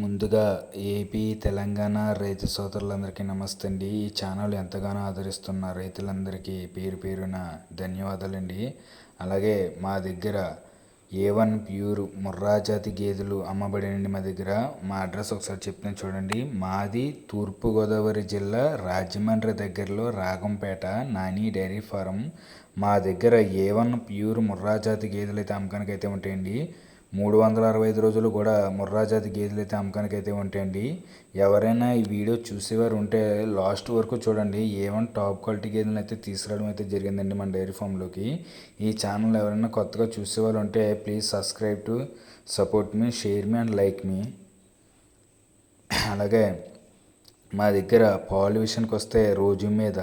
ముందుగా ఏపీ తెలంగాణ రైతు సోదరులందరికీ నమస్తే అండి ఈ ఛానల్ ఎంతగానో ఆదరిస్తున్న రైతులందరికీ పేరు పేరున ధన్యవాదాలండి. అలాగే మా దగ్గర ఏ వన్ ప్యూర్ ముర్రా జాతి గేదెలు అమ్మబడినండి మా దగ్గర. మా అడ్రస్ ఒకసారి చెప్తాను చూడండి. మాది తూర్పుగోదావరి జిల్లా రాజమండ్రి దగ్గరలో రాగంపేట నాని డైరీ ఫారం. మా దగ్గర ఏ వన్ ప్యూర్ ముర్రా జాతి గేదెలు అయితే అమ్మకానికి అయితే ఉంటాయండి. మూడు వందల అరవై ఐదు రోజులు కూడా ముర్రాజాతి గేదెలు అయితే అమ్మకానికి అయితే ఉంటాయండి. ఎవరైనా ఈ వీడియో చూసేవారు ఉంటే లాస్ట్ వరకు చూడండి. ఏమైనా టాప్ క్వాలిటీ గేదెలను అయితే తీసుకురావడం అయితే జరిగిందండి మన డైరీ ఫామ్లోకి. ఈ ఛానల్ ఎవరైనా కొత్తగా చూసేవారు ఉంటే please subscribe to support me share me and like me. అలాగే మా దగ్గర పాలు విషయానికి వస్తే రోజు మీద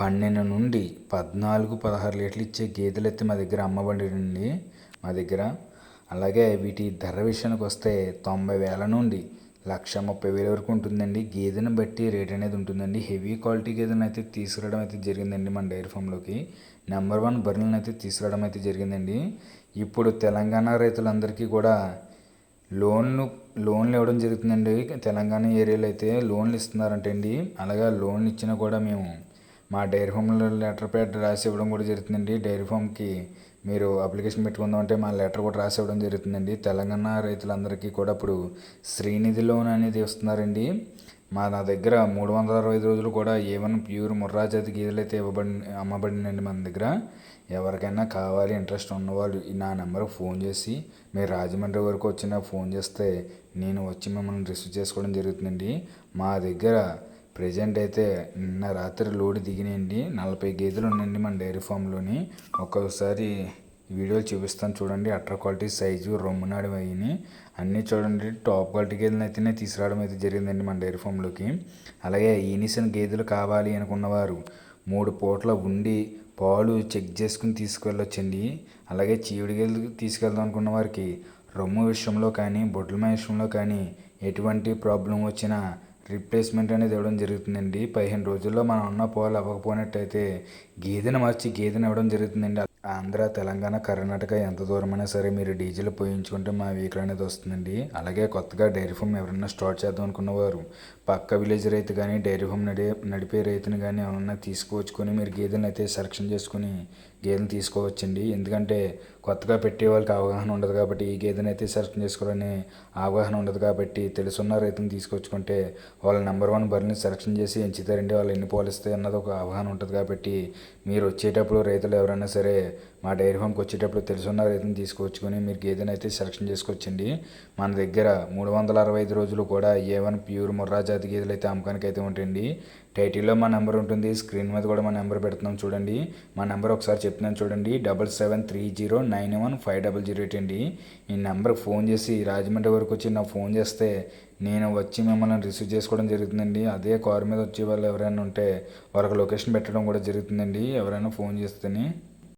పన్నెండు నుండి పద్నాలుగు పదహారు లీటర్లు ఇచ్చే గేదెలు అయితే మా దగ్గర అమ్మబడినండి మా దగ్గర అలాగే వీటి ధర విషయానికి వస్తే తొంభై వేల నుండి లక్ష ముప్పై వేల వరకు ఉంటుందండి. గేదెని బట్టి రేట్ అనేది ఉంటుందండి. హెవీ క్వాలిటీ గేదెలను అయితే తీసుకురావడం అయితే జరిగిందండి మన డైరీ ఫామ్లోకి. నెంబర్ వన్ బర్రెలను అయితే తీసుకురావడం అయితే జరిగిందండి. ఇప్పుడు తెలంగాణ రైతులందరికీ కూడా లోన్లు లోన్లు ఇవ్వడం జరుగుతుందండి. తెలంగాణ ఏరియాలో అయితే లోన్లు ఇస్తున్నారంటే అండి. అలాగే లోన్లు ఇచ్చినా కూడా మేము మా డైరీ ఫామ్లో లెటర్ ప్యాడ్ రాసి ఇవ్వడం కూడా జరుగుతుందండి. డైరీ ఫామ్కి మీరు అప్లికేషన్ పెట్టుకుందాం అంటే మా లెటర్ కూడా రాసి ఇవ్వడం జరుగుతుందండి. తెలంగాణ రైతులందరికీ కూడా ఇప్పుడు శ్రీనిధి లోన్ అనేది ఇస్తున్నారండి మా నా దగ్గర మూడు వందల అరవై ఐదు రోజులు కూడా ఏవన్ ప్యూర్ ముర్రా జాతి గీతలు అయితే ఇవ్వబడి అమ్మబడినండి మన దగ్గర. ఎవరికైనా కావాలి ఇంట్రెస్ట్ ఉన్నవాళ్ళు నా నెంబర్కి ఫోన్ చేసి మీరు రాజమండ్రి వరకు వచ్చిన ఫోన్ చేస్తే నేను వచ్చి మిమ్మల్ని రిసీవ్ చేసుకోవడం జరుగుతుందండి. మా దగ్గర ప్రజెంట్ అయితే నిన్న రాత్రి లోడ్ దిగినాయండి. నలభై గేదెలు ఉన్నాయండి మన డైరీ ఫామ్లోని. ఒక్కొక్కసారి వీడియోలు చూపిస్తాను చూడండి. అట్ర క్వాలిటీ సైజు రొమ్మునాడు అయ్యి అన్నీ చూడండి. టాప్ క్వాలిటీ గేదెలు అయితేనే తీసుకురావడం అయితే జరిగిందండి మన డైరీ ఫామ్లోకి. అలాగే ఈనిసిన గేదెలు కావాలి అనుకున్నవారు మూడు పూట్ల ఉండి పాలు చెక్ చేసుకుని తీసుకెళ్ళొచ్చండి అలాగే చీవుడి గేదెలు తీసుకెళ్దాం అనుకున్న వారికి రొమ్ము విషయంలో కానీ బొడ్లమ విషయంలో కానీ ఎటువంటి ప్రాబ్లం వచ్చినా రిప్లేస్మెంట్ అనేది ఇవ్వడం జరుగుతుందండి. పదిహేను రోజుల్లో మనం ఉన్న పాలు అవ్వకపోయినట్టయితే గేదెను మార్చి గేదెను ఇవ్వడం జరుగుతుందండి. ఆంధ్ర తెలంగాణ కర్ణాటక ఎంత దూరమైనా సరే మీరు డీజిల్ పోయించుకుంటే మా వెహికల్ అనేది వస్తుందండి. అలాగే కొత్తగా డైరీ ఫామ్ ఎవరైనా స్టార్ట్ చేద్దాం అనుకున్నవారు పక్క విలేజ్ రైతు కానీ డైరీ ఫామ్ నడి నడిపే రైతుని కానీ ఎవరన్నా తీసుకువచ్చుకొని మీరు గేదెలను అయితే సెలక్షన్ చేసుకుని గేదెను తీసుకోవచ్చండి. ఎందుకంటే కొత్తగా పెట్టే వాళ్ళకి అవగాహన ఉండదు కాబట్టి ఈ గేదెని అయితే సెలెక్షన్ చేసుకోవాలని అవగాహన ఉండదు కాబట్టి తెలుసున్న రైతుని తీసుకొచ్చుకుంటే వాళ్ళ నెంబర్ వన్ బరిని సెలెక్షన్ చేసి ఎంచుతారండి వాళ్ళు ఎన్ని పోలిస్తే అన్నది ఒక అవగాహన ఉంటుంది కాబట్టి మీరు వచ్చేటప్పుడు రైతులు ఎవరైనా సరే మా డైరీ ఫామ్కి వచ్చేటప్పుడు తెలుసున్న రైతుని తీసుకొచ్చుకొని మీరు గేదెని అయితే సెలెక్షన్ చేసుకోవచ్చండి. మన దగ్గర మూడు వందల అరవై ఐదు రోజులు కూడా ఏ వన్ ప్యూర్ ముర్రా జాతి గేదెలు అయితే అమ్మకానికి అయితే ఉంటాయండి. టైటిల్లో మా నెంబర్ ఉంటుంది స్క్రీన్ మీద కూడా మా నెంబర్ పెడుతున్నాం చూడండి. మా నెంబర్ ఒకసారి చెప్తున్నాను చూడండి double seven three zero nine one five double zero eight అండి. ఈ నెంబర్కి ఫోన్ చేసి రాజమండ్రి వరకు వచ్చి నాకు ఫోన్ చేస్తే నేను వచ్చి మిమ్మల్ని రిసీవ్ చేసుకోవడం జరుగుతుందండి. అదే కారు మీద వచ్చే వాళ్ళు ఎవరైనా ఉంటే వాళ్ళకి లొకేషన్ పెట్టడం కూడా జరుగుతుందండి. ఎవరైనా ఫోన్ చేస్తేనే.